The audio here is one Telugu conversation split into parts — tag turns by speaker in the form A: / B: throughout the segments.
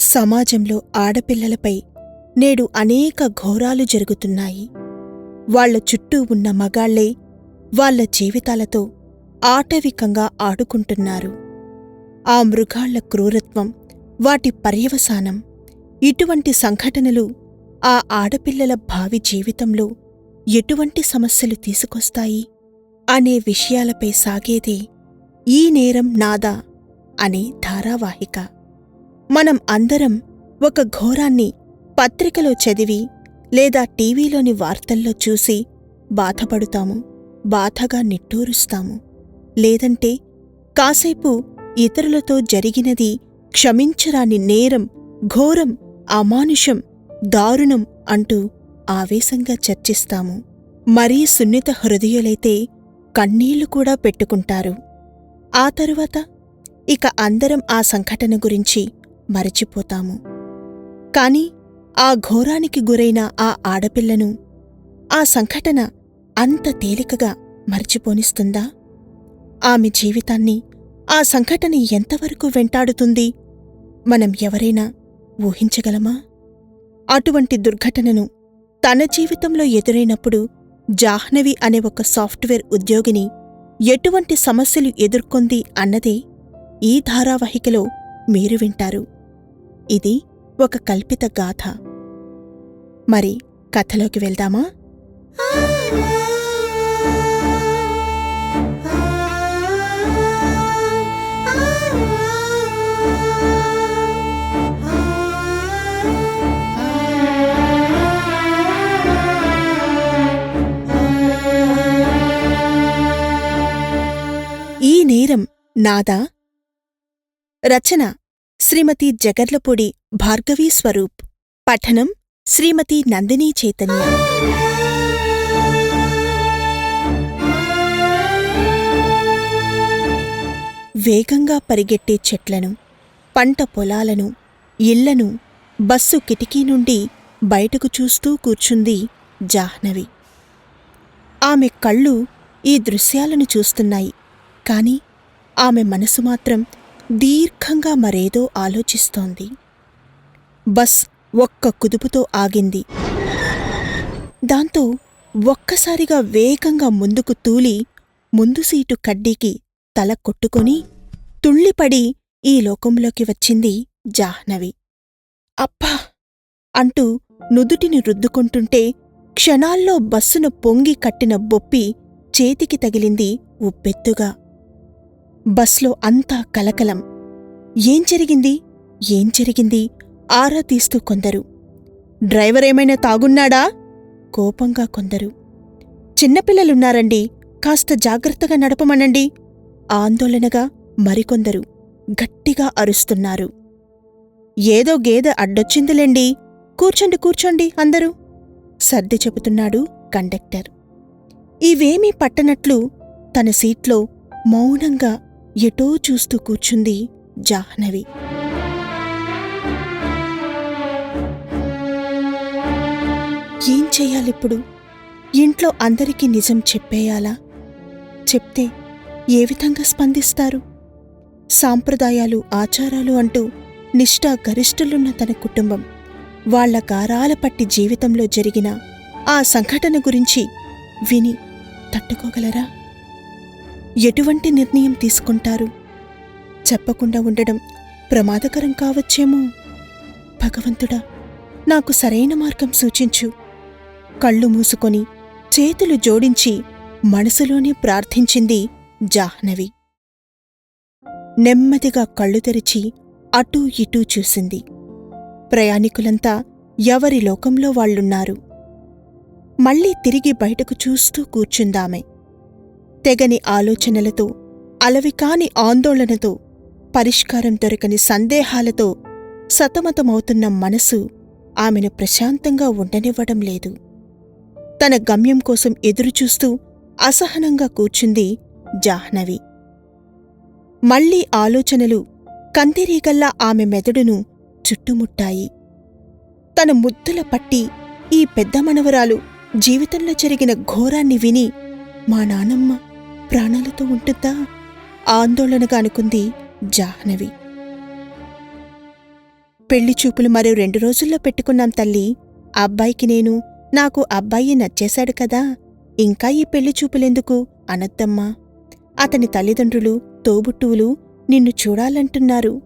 A: సమాజంలో ఆడపిల్లలపై నేడు అనేక ఘోరాలు జరుగుతున్నాయి. వాళ్ళ చుట్టూ ఉన్న మగాళ్ళే వాళ్ళ జీవితాలతో ఆటవికంగా ఆడుకుంటున్నారు. ఆ మృగాళ్ళ క్రూరత్వం వాటి పర్యవసానం ఇటువంటి సంఘటనలు ఆ ఆడపిల్లల భావి జీవితంలో ఎటువంటి సమస్యలు తీసుకొస్తాయి అనే విషయాలపై సాగేదే ఈ నేరం నాదా అనే ధారావాహిక. మనం అందరం ఒక ఘోరాన్ని పత్రికలో చదివి లేదా టీవీలోని వార్తల్లో చూసి బాధపడుతాము బాధగా నిట్టూరుస్తాము. లేదంటే కాసేపు ఇతరులతో జరిగినది క్షమించరాని నేరం ఘోరం అమానుషం దారుణం అంటూ ఆవేశంగా చర్చిస్తాము. మరీ సున్నిత హృదయులైతే కన్నీళ్ళు కూడా పెట్టుకుంటారు. ఆ తరువాత ఇక అందరం ఆ సంఘటన గురించి మరచిపోతాము. కాని ఆ ఘోరానికి గురైన ఆ ఆడపిల్లను ఆ సంఘటన అంత తేలికగా మర్చిపోనిస్తుందా? ఆమె జీవితాన్ని ఆ సంఘటన ఎంతవరకు వెంటాడుతుంది? మనం ఎవరైనా ఊహించగలమా? అటువంటి దుర్ఘటనను తన జీవితంలో ఎదురైనప్పుడు జాహ్నవి అనే ఒక సాఫ్ట్వేర్ ఉద్యోగిని ఎటువంటి సమస్యలు ఎదుర్కొంది అన్నదే ఈ ధారావాహికలో మీరు వింటారు. ఇది ఒక కల్పిత గాథ. మరి కథలోకి వెళ్దామా? ఈ నేరం నాదా? రచన శ్రీమతి జగర్లపూడి భార్గవీ స్వరూప్. పఠనం శ్రీమతి నందినీ చైతన్య. వేగంగా పరిగెట్టే చెట్లను పంట పొలాలను ఇళ్ళను బస్సు కిటికీ నుండి బయటకు చూస్తూ కూర్చుంది జాహ్నవి. ఆమె కళ్ళు ఈ దృశ్యాలను చూస్తున్నాయి. కాని ఆమె మనసు మాత్రం దీర్ఘంగా మరేదో ఆలోచిస్తోంది. బస్ ఒక్క కుదుపుతో ఆగింది. దాంతో ఒక్కసారిగా వేగంగా ముందుకు తూలి ముందు సీటు కడ్డీకి తల కొట్టుకొని తుళ్ళిపడి ఈ లోకంలోకి వచ్చింది జాహ్నవి. అబ్బా అంటూ నుదుటిని రుద్దుకుంటుంటే క్షణాల్లో బస్సును పొంగి కట్టిన బొప్పి చేతికి తగిలింది ఉబ్బెత్తుగా. బస్లో అంతా కలకలం. ఏం జరిగింది? ఏం జరిగింది? ఆరా తీస్తూ కొందరు. డ్రైవరేమైనా తాగున్నాడా? కోపంగా కొందరు. చిన్నపిల్లలున్నారండి కాస్త జాగ్రత్తగా నడపమనండి. ఆందోళనగా మరికొందరు గట్టిగా అరుస్తున్నారు. ఏదో గేదె అడ్డొచ్చిందిలేండి. కూర్చోండి కూర్చోండి అందరూ. సర్ది చెబుతున్నాడు కండక్టర్. ఇవేమీ పట్టనట్లు తన సీట్లో మౌనంగా ఎటో చూస్తూ కూర్చుంది జాహ్నవి. ఏం చెయ్యాలిప్పుడు? ఇంట్లో అందరికీ నిజం చెప్పేయాలా? చెప్తే ఏ విధంగా స్పందిస్తారు? సాంప్రదాయాలు ఆచారాలు అంటూ నిష్ఠా గరిష్ఠులున్న తన కుటుంబం వాళ్ళ గారాల పట్టి జీవితంలో జరిగిన ఆ సంఘటన గురించి విని తట్టుకోగలరా? ఎటువంటి నిర్ణయం తీసుకుంటారు? చెప్పకుండా ఉండడం ప్రమాదకరం కావచ్చేమో. భగవంతుడా నాకు సరైన మార్గం సూచించు. కళ్ళు మూసుకొని చేతులు జోడించి మనసులోనే ప్రార్థించింది జాహ్నవి. నెమ్మదిగా కళ్ళు తెరిచి అటూ ఇటూ చూసింది. ప్రయాణికులంతా ఎవరి లోకంలో వాళ్ళున్నారు మళ్ళీ తిరిగి బయటకు చూస్తూ కూర్చుందామే. తెగని ఆలోచనలతో అలవికాని ఆందోళనతో పరిష్కారం దొరకని సందేహాలతో సతమతమవుతున్న మనసు ఆమెను ప్రశాంతంగా ఉండనివ్వడం లేదు. తన గమ్యం కోసం ఎదురుచూస్తూ అసహనంగా కూర్చుంది జాహ్నవి. మళ్ళీ ఆలోచనలు కందిరీగల్లా ఆమె మెదడును చుట్టుముట్టాయి. తన ముద్దుల పట్టి ఈ పెద్ద మనవరాలు జీవితంలో జరిగిన ఘోరాన్ని విని మా నానమ్మ ప్రాణాలతో ఉంటుందా? ఆందోళనగా అనుకుంది జాహ్నవి. పెళ్ళి చూపులు మరో రెండు రోజుల్లో పెట్టుకున్నాం తల్లి. అబ్బాయికి నేను నాకు అబ్బాయి నచ్చేశాడు కదా. ఇంకా ఈ పెళ్ళి చూపులెందుకు? అనద్దమ్మా. అతని తల్లిదండ్రులు తోబుట్టువులు నిన్ను చూడాలంటున్నారు.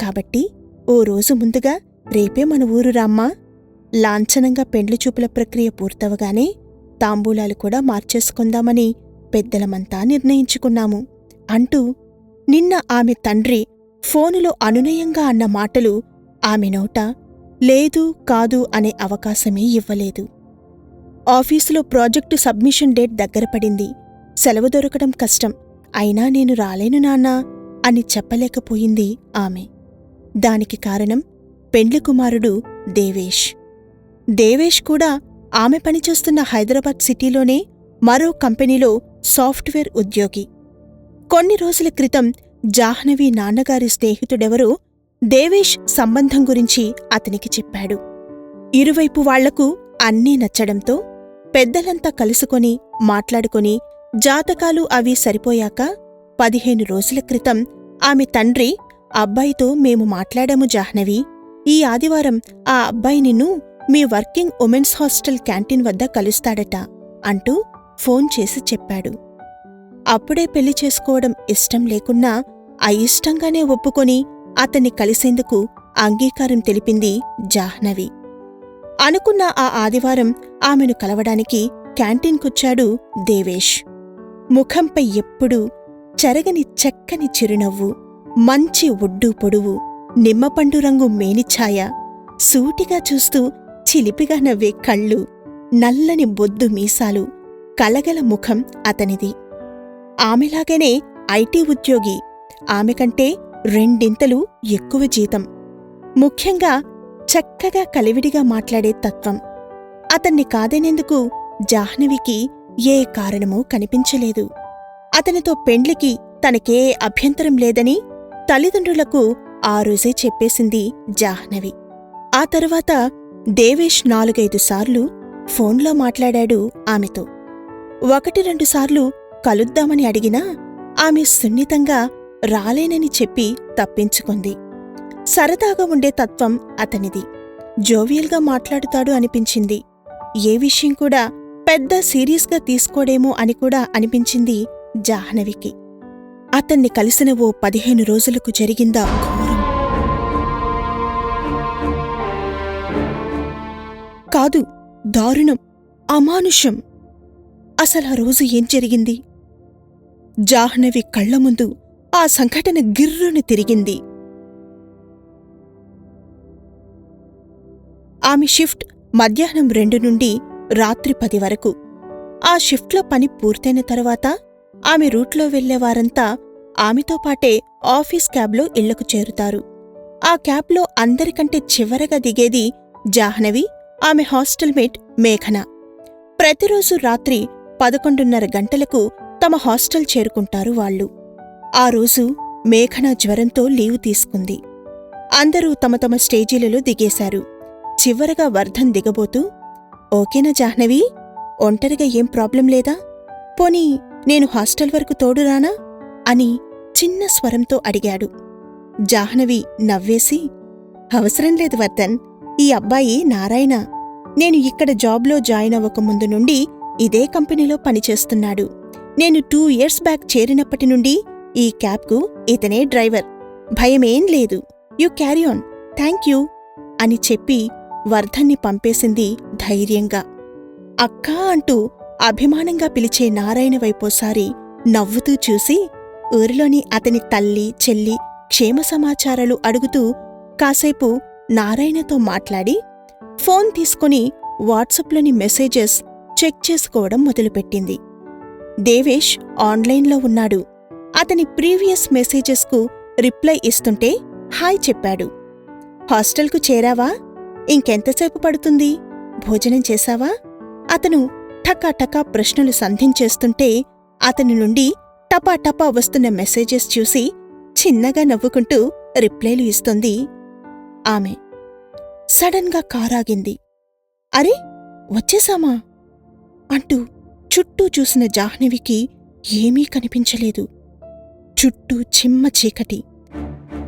A: కాబట్టి ఓ రోజు ముందుగా రేపే మన ఊరు రామ్మా. లాంఛనంగా పెండ్లి చూపుల ప్రక్రియ పూర్తవగానే తాంబూలాలు కూడా మార్చేసుకుందామని పెద్దలమంతా నిర్ణయించుకున్నాము. అంటూ నిన్న ఆమె తండ్రి ఫోనులో అనునయంగా అన్న మాటలు ఆమె నోట లేదు కాదు అనే అవకాశమే ఇవ్వలేదు. ఆఫీసులో ప్రాజెక్టు సబ్మిషన్ డేట్ దగ్గర పడింది. సెలవు దొరకడం కష్టం. అయినా నేను రాలేను నాన్నా అని చెప్పలేకపోయింది ఆమె. దానికి కారణం పెండ్లి కుమారుడు దేవేష్. దేవేష్ కూడా ఆమె పనిచేస్తున్న హైదరాబాద్ సిటీలోనే మరో కంపెనీలో సాఫ్ట్వేర్ ఉద్యోగి. కొన్ని రోజుల క్రితం జాహ్నవి నాన్నగారి స్నేహితుడెవరో దేవేష్ సంబంధం గురించి అతనికి చెప్పాడు. ఇరువైపు వాళ్ళకు అన్నీ నచ్చడంతో పెద్దలంతా కలుసుకొని మాట్లాడుకొని జాతకాలు అవి సరిపోయాక పదిహేను రోజుల క్రితం ఆమె తండ్రి అబ్బాయితో మేము మాట్లాడాము జాహ్నవి. ఈ ఆదివారం ఆ అబ్బాయి నిన్ను మీ వర్కింగ్ ఉమెన్స్ హాస్టల్ క్యాంటీన్ వద్ద కలుస్తాడట అంటూ ఫోన్ చేసి చెప్పాడు. అప్పుడే పెళ్ళి చేసుకోవడం ఇష్టం లేకున్నా అయిష్టంగానే ఒప్పుకొని అతన్ని కలిసేందుకు అంగీకారం తెలిపింది జాహ్నవి. అనుకున్న ఆ ఆదివారం ఆమెను కలవడానికి క్యాంటీన్కొచ్చాడు దేవేష్. ముఖంపై ఎప్పుడూ చెరగని చక్కని చిరునవ్వు మంచి ఒడ్డు పొడువు నిమ్మపండు రంగు మేనిఛాయ సూటిగా చూస్తూ చిలిపిగా నవ్వే కళ్ళు నల్లని బొద్దు మీసాలు కలగల ముఖం అతనిది. ఆమెలాగనే ఐటీ ఉద్యోగి. ఆమె కంటే రెండింతలు ఎక్కువ జీతం. ముఖ్యంగా చక్కగా కలివిడిగా మాట్లాడే తత్వం. అతన్ని కాదనేందుకు జాహ్నవికి ఏ కారణమూ కనిపించలేదు. అతనితో పెండ్లికి తనకే అభ్యంతరం లేదని తల్లిదండ్రులకు ఆ రోజే చెప్పేసింది జాహ్నవి. ఆ తరువాత దేవేష్ నాలుగైదు సార్లు ఫోన్లో మాట్లాడాడు ఆమెతో. ఒకటి రెండుసార్లు కలుద్దామని అడిగినా ఆమె సున్నితంగా రాలేనని చెప్పి తప్పించుకుంది. సరదాగా ఉండే తత్వం అతనిది. జోవియల్గా మాట్లాడుతాడు అనిపించింది. ఏ విషయం కూడా పెద్ద సీరియస్గా తీసుకోడేమో అని కూడా అనిపించింది జాహ్నవికి. అతన్ని కలిసిన ఓ పదిహేను రోజులకు జరిగిందా ఘోరం? కాదు దారుణం అమానుషం అసలు ఆ రోజు ఏం జరిగింది? జాహ్నవి కళ్ళ ముందు ఆ సంఘటన గిర్రును తిరిగింది. ఆమె షిఫ్ట్ మధ్యాహ్నం రెండు నుండి రాత్రి పది వరకు. ఆ షిఫ్ట్లో పని పూర్తయిన తరువాత ఆమె రూట్లో వెళ్ళేవారంతా ఆమెతో పాటే ఆఫీస్ క్యాబ్లో ఇళ్ళకు చేరుతారు. ఆ క్యాబ్లో అందరికంటే చివరగా దిగేది జాహ్నవి ఆమె హాస్టల్మేట్ మేఘన. ప్రతిరోజు రాత్రి పదకొండున్నర గంటలకు తమ హాస్టల్ చేరుకుంటారు వాళ్ళు. ఆ రోజు మేఘన జ్వరంతో లీవు తీసుకుంది. అందరూ తమ తమ స్టేజీలలో దిగేశారు. చివరగా వర్ధన్ దిగబోతూ ఓకేనా జాహ్నవి ఒంటరిగా ఏం ప్రాబ్లం లేదా? పోనీ నేను హాస్టల్ వరకు తోడురానా? అని చిన్న స్వరంతో అడిగాడు. జాహ్నవి నవ్వేసి అవసరం లేదు వర్ధన్ ఈ అబ్బాయి నారాయణ. నేను ఇక్కడ జాబ్లో జాయిన్ అవ్వక ముందు నుండి ఇదే కంపెనీలో పనిచేస్తున్నాడు. నేను టూ ఇయర్స్ బ్యాక్ చేరినప్పటి నుండి ఈ క్యాబ్కు ఇతనే డ్రైవర్. భయమేం లేదు. You carry on. Thank you అని చెప్పి వర్ధన్ని పంపేసింది ధైర్యంగా. అక్కా అంటూ అభిమానంగా పిలిచే నారాయణ వైపోసారి నవ్వుతూ చూసి ఊరిలోని అతని తల్లి చెల్లి క్షేమ సమాచారాలు అడుగుతూ కాసేపు నారాయణతో మాట్లాడి ఫోన్ తీసుకుని వాట్సాప్లోని మెసేజెస్ చెక్ చేసుకోవడం మొదలుపెట్టింది. దేవేష్ ఆన్లైన్లో ఉన్నాడు. అతని ప్రీవియస్ మెసేజెస్కు రిప్లై ఇస్తుంటే హాయ్ చెప్పాడు. హాస్టల్కు చేరావా? ఇంకెంతసేపు పడుతుంది? భోజనం చేశావా? అతను టకాటకా ప్రశ్నలు సంధించేస్తుంటే అతని నుండి టపా టపా వస్తున్న మెసేజెస్ చూసి చిన్నగా నవ్వుకుంటూ రిప్లైలు ఇస్తుంది ఆమె. సడన్గా కారాగింది. అరే వచ్చేసామా? అంటూ చుట్టూ చూసిన జాహ్నవికి ఏమీ కనిపించలేదు. చుట్టూ చిమ్మ చీకటి.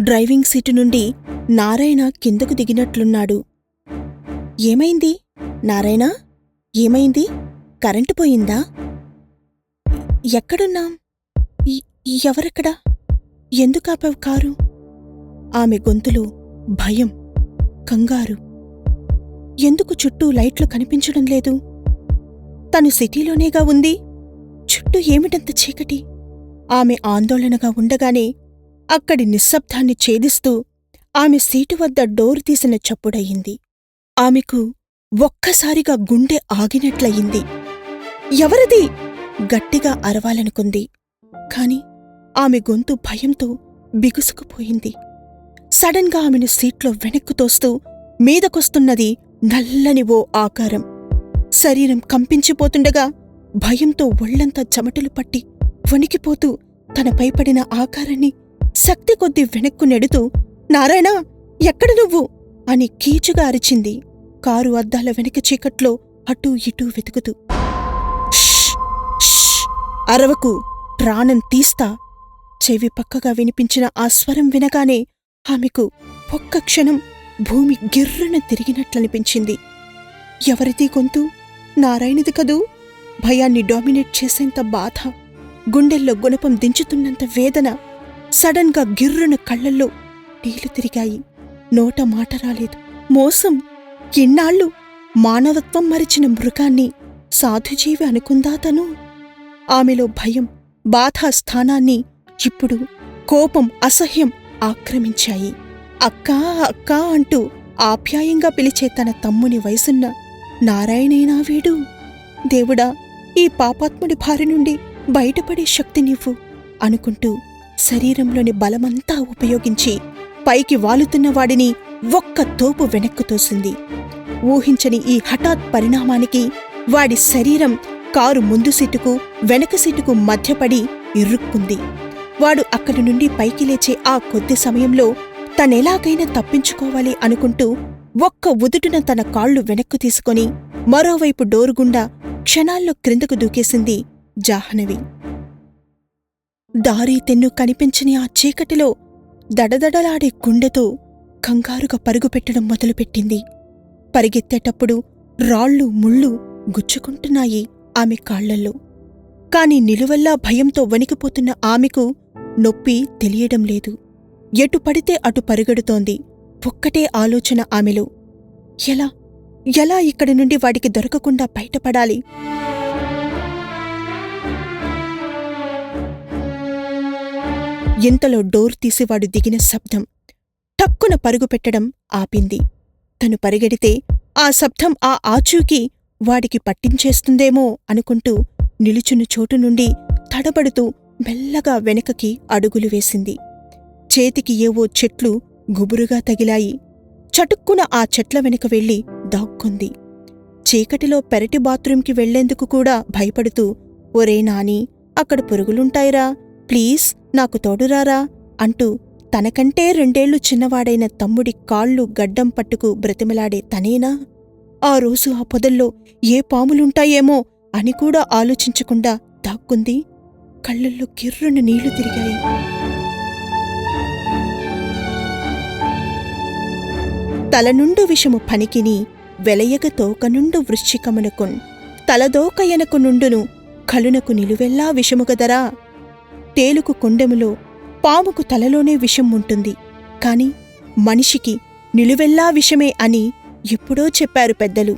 A: డ్రైవింగ్ సీటు నుండి నారాయణ కిందకు దిగినట్లున్నాడు. ఏమైంది? నారాయణ? ఏమైంది? కరెంటు పోయిందా? ఎక్కడున్నాం? ఎవరెక్కడా? ఎందుకాపావు కారు? ఆమె గొంతులో భయం కంగారు. ఎందుకు చుట్టూ లైట్లు కనిపించడం లేదు? తను సిటీలోనేగా ఉంది. చుట్టూ ఏమిటంత చీకటి? ఆమె ఆందోళనగా ఉండగానే అక్కడి నిశ్శబ్దాన్ని ఛేదిస్తూ ఆమె సీటు వద్ద డోరు తీసిన చప్పుడయింది. ఆమెకు ఒక్కసారిగా గుండె ఆగినట్లయింది. ఎవరది? గట్టిగా అరవాలనుకుంది. కాని ఆమె గొంతు భయంతో బిగుసుకుపోయింది. సడన్గా ఆమెను సీట్లో వెనక్కు తోస్తూ మీదకొస్తున్నది నల్లని ఓ ఆకారం. శరీరం కంపించిపోతుండగా భయంతో ఒళ్ళంతా చెమటలు పట్టి వణికిపోతూ తనపై పడిన ఆకారాన్ని శక్తి కొద్దీ వెనక్కు నెడుతూ నారాయణ ఎక్కడ నువ్వు? అని కీచుగా అరిచింది. కారు అద్దాల వెనక చీకట్లో అటూ ఇటూ వెతుకుతూ అరవకు ప్రాణం తీస్తా. చెవి పక్కగా వినిపించిన ఆ స్వరం వినగానే ఆమెకు ఒక్క క్షణం భూమి గిర్రున తిరిగినట్లనిపించింది. ఎవరిది గొంతు? నారాయణది కదూ? భయాన్ని డామినేట్ చేసేంత బాధ గుండెల్లో గుణపం దించుతున్నంత వేదన సడన్గా గిర్రున కళ్ళల్లో నీళ్ళు తిరిగాయి. నోట మాట రాలేదు. మోసం! ఇన్నాళ్ళు మానవత్వం మరిచిన మృగాన్ని సాధుజీవి అనుకుందా తను? ఆమెలో భయం బాధా స్థానాన్ని ఇప్పుడు కోపం అసహ్యం ఆక్రమించాయి. అక్కా అక్కా అంటూ ఆప్యాయంగా పిలిచే తన తమ్ముని వయసున్న నారాయణైనా వీడు. దేవుడా ఈ పాపాత్ముడి భారి నుండి బయటపడే శక్తి నీవు అనుకుంటూ శరీరంలోని బలమంతా ఉపయోగించి పైకి వాలుతున్న వాడిని ఒక్క తోపు వెనక్కు తోసింది. ఊహించని ఈ హఠాత్ పరిణామానికి వాడి శరీరం కారు ముందు సీటుకు వెనక సీటుకు మధ్యపడి ఇరుక్కుంది. వాడు అక్కడి నుండి పైకి లేచే ఆ కొద్ది సమయంలో తనెలాగైనా తప్పించుకోవాలి అనుకుంటూ ఒక్క ఉదుటున తన కాళ్ళు వెనక్కు తీసుకొని మరోవైపు డోరుగుండా క్షణాల్లో క్రిందకు దూకేసింది జాహ్నవి. దారి తెన్ను కనిపించని ఆ చీకటిలో దడదడలాడే గుండెతో కంగారుగా పరుగుపెట్టడం మొదలుపెట్టింది. పరిగెత్తేటప్పుడు రాళ్ళు ముళ్ళు గుచ్చుకుంటున్నాయి ఆమె కాళ్ళల్లో కాని నిలువల్లా భయంతో వణికిపోతున్న ఆమెకు నొప్పి తెలియడం లేదు. ఎటు పడితే అటు పరుగెడుతోంది. ఒక్కటే ఆలోచన ఆమెలో. ఎలా? ఎలా ఇక్కడి నుండి వాడికి దొరకకుండా బయటపడాలి? ఇంతలో డోర్ తీసివాడు దిగిన శబ్దం టక్కున పరుగు పెట్టడం ఆపింది. తను పరిగెడితే ఆ శబ్దం ఆ ఆచూకి వాడికి పట్టించేస్తుందేమో అనుకుంటూ నిలుచున్న చోటు నుండి తడబడుతూ మెల్లగా వెనకకి అడుగులు వేసింది. చేతికి ఏవో చెట్లు గుబురుగా తగిలాయి. చటుక్కున ఆ చెట్ల వెనుక వెళ్ళి దాక్కుంది. చీకటిలో పెరటి బాత్రూంకి వెళ్ళేందుకు కూడా భయపడుతూ ఒరే నాని అక్కడ పురుగులుంటాయిరా. ప్లీజ్ నాకు తోడురారా అంటూ తనకంటే రెండేళ్ళు చిన్నవాడైన తమ్ముడి కాళ్ళు గడ్డం పట్టుకు బ్రతిమలాడే తనేనా? ఆ రోజు ఆ పొదల్లో ఏ పాములుంటాయేమో అని కూడా ఆలోచించకుండా దాక్కుంది. కళ్ళల్లో కిర్రున నీళ్ళు తిరిగాయి. తలనుండు విషము పనికిని వెలయగ తోకనుండు వృశ్చికమునకున్. తలదోకయనకు నుండును కలునకు నిలువెల్లా విషముగదరా తేలుకు కొండెములో పాముకు తలలోనే విషం ఉంటుంది కాని మనిషికి నిలువెల్లా విషమే అని ఎప్పుడో చెప్పారు పెద్దలు.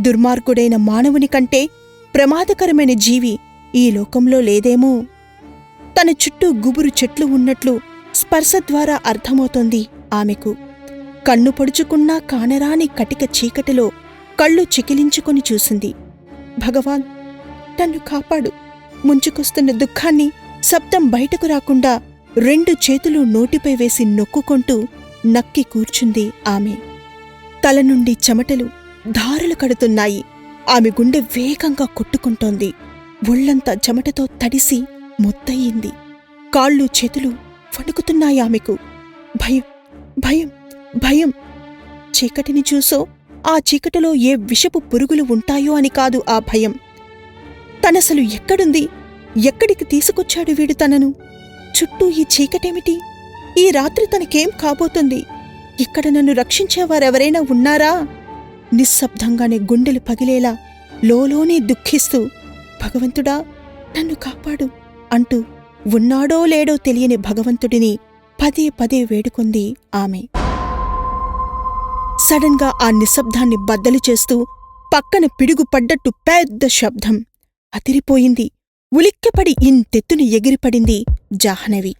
A: దుర్మార్గుడైన మానవుని కంటే ప్రమాదకరమైన జీవి ఈ లోకంలో లేదేమో. తన చుట్టూ గుబురు చెట్లు ఉన్నట్లు స్పర్శ ద్వారా అర్థమవుతోంది ఆమెకు. కన్ను పొడుచుకున్నా కానరాని కటిక చీకటిలో కళ్ళు చికిలించుకొని చూసింది. భగవాన్ తన్ను కాపాడు. ముంచుకొస్తున్న దుఃఖాన్ని శబ్దం బయటకు రాకుండా రెండు చేతులు నోటిపై వేసి నొక్కుకుంటూ నక్కి కూర్చుంది ఆమె. తల నుండి చెమటలు ధారలు కడుతున్నాయి. ఆమె గుండె వేగంగా కొట్టుకుంటోంది. ఒళ్ళంతా చెమటతో తడిసి మొత్తయింది కాళ్ళు చేతులు వణుకుతున్నాయి ఆమెకు. భయం భయం. భయం. చీకటిని చూసో ఆ చీకటిలో ఏ విషపు పురుగులు ఉంటాయో అని కాదు ఆ భయం. తనసలు ఎక్కడుంది? ఎక్కడికి తీసుకొచ్చాడు వీడు తనను? చుట్టూ ఈ చీకటేమిటి? ఈ రాత్రి తనకేం కాబోతుంది? ఇక్కడ నన్ను రక్షించేవారెవరైనా ఉన్నారా? నిశ్శబ్దంగానే గుండెలు పగిలేలా లోలోనే దుఃఖిస్తూ భగవంతుడా నన్ను కాపాడు అంటూ ఉన్నాడో లేడో తెలియని భగవంతుడిని పదే పదే వేడుకుంది ఆమె. సడన్గా ఆ నిశ్శబ్దాన్ని బద్దలు చేస్తూ పక్కన పిడుగుపడ్డట్టు పెద్ద శబ్దం. అదిరిపోయింది. ఉలిక్కిపడి ఇంతెత్తున ఎగిరిపడింది జాహ్నవి.